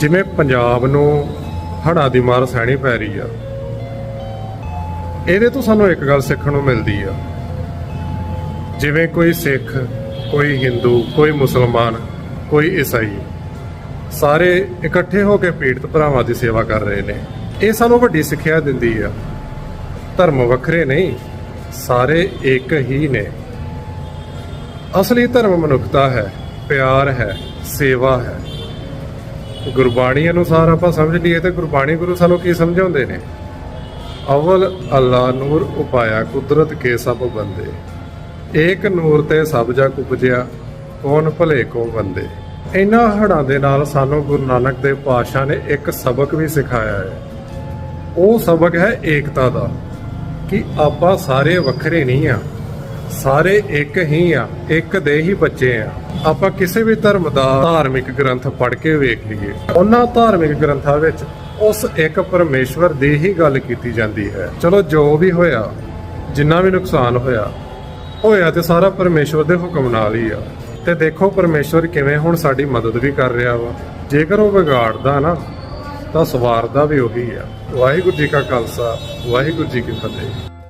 ਜਿਵੇਂ ਪੰਜਾਬ ਨੂੰ ਹੜ੍ਹਾਂ ਦੀ ਮਾਰ ਸਹਿਣੀ ਪੈ ਰਹੀ ਆ, ਇਹਦੇ ਤੋਂ ਸਾਨੂੰ ਇੱਕ ਗੱਲ ਸਿੱਖਣ ਨੂੰ ਮਿਲਦੀ ਆ। ਜਿਵੇਂ ਕੋਈ ਸਿੱਖ, ਕੋਈ ਹਿੰਦੂ, ਕੋਈ ਮੁਸਲਮਾਨ, ਕੋਈ ਈਸਾਈ, ਸਾਰੇ ਇਕੱਠੇ ਹੋ ਕੇ ਪੀੜਤ ਭਰਾਵਾਂ ਦੀ ਸੇਵਾ ਕਰ ਰਹੇ ਨੇ। ਇਹ ਸਾਨੂੰ ਵੱਡੀ ਸਿੱਖਿਆ ਦਿੰਦੀ ਆ। ਧਰਮ ਵੱਖਰੇ ਨਹੀਂ, ਸਾਰੇ ਇੱਕ ਹੀ ਨੇ। ਅਸਲੀ ਧਰਮ ਮਨੁੱਖਤਾ ਹੈ, ਪਿਆਰ ਹੈ, ਸੇਵਾ ਹੈ। ਗੁਰਬਾਣੀ ਅਨੁਸਾਰ ਆਪਾਂ ਸਮਝ ਲਈਏ ਤੇ ਗੁਰਬਾਣੀ ਗੁਰੂ ਸਾਨੂੰ ਕੀ ਸਮਝਾਉਂਦੇ ਨੇ? ਅਵਲ ਅੱਲਾ ਨੂਰ ਉਪਾਇਆ ਕੁਦਰਤ ਕੇ ਸਭ ਬੰਦੇ। ਏਕ ਨੂਰ ਤੇ ਸਭ ਜਗ ਉਪਜਿਆ, ਕੌਣ ਭਲੇ ਕੋ ਬੰਦੇ? ਇਹਨਾਂ ਹੜਾਂ ਦੇ ਨਾਲ ਸਾਨੂੰ ਗੁਰੂ ਨਾਨਕ ਦੇਵ ਪਾਤਸ਼ਾਹ ਨੇ ਇੱਕ ਸਬਕ ਵੀ ਸਿਖਾਇਆ ਹੈ। ਉਹ ਸਬਕ ਹੈ ਏਕਤਾ ਦਾ, ਕਿ ਆਪਾਂ ਸਾਰੇ ਵੱਖਰੇ ਨਹੀਂ ਆ, ਸਾਰੇ ਇੱਕ ਹੀ ਆ, ਇੱਕ ਦੇ ਹੀ ਬੱਚੇ ਆ। ਆਪਾਂ ਕਿਸੇ ਵੀ ਧਰਮ ਦਾ ਧਾਰਮਿਕ ਗ੍ਰੰਥ ਪੜ੍ਹ ਕੇ ਵੇਖ ਲਈਏ, ਉਹਨਾਂ ਧਾਰਮਿਕ ਗ੍ਰੰਥਾਂ ਵਿੱਚ ਉਸ ਇੱਕ ਪਰਮੇਸ਼ਵਰ ਦੀ ਹੀ ਗੱਲ ਕੀਤੀ ਜਾਂਦੀ ਹੈ। ਚਲੋ ਜੋ ਵੀ ਹੋਇਆ, ਜਿੰਨਾ ਵੀ ਨੁਕਸਾਨ ਹੋਇਆ ਹੋਇਆ ਤੇ ਸਾਰਾ ਪਰਮੇਸ਼ਵਰ ਦੇ ਹੁਕਮ ਨਾਲ ਹੀ ਆ। ਤੇ ਦੇਖੋ ਪਰਮੇਸ਼ਵਰ ਕਿਵੇਂ ਹੁਣ ਸਾਡੀ ਮਦਦ ਵੀ ਕਰ ਰਿਹਾ ਵਾ। ਜੇਕਰ ਉਹ ਵਿਗਾੜਦਾ ਨਾ, ਤਾਂ ਸਵਾਰਦਾ ਵੀ ਉਹੀ ਆ। ਵਾਹਿਗੁਰੂ ਜੀ ਕਾ ਖਾਲਸਾ, ਵਾਹਿਗੁਰੂ ਜੀ ਕੀ ਫਤਿਹ।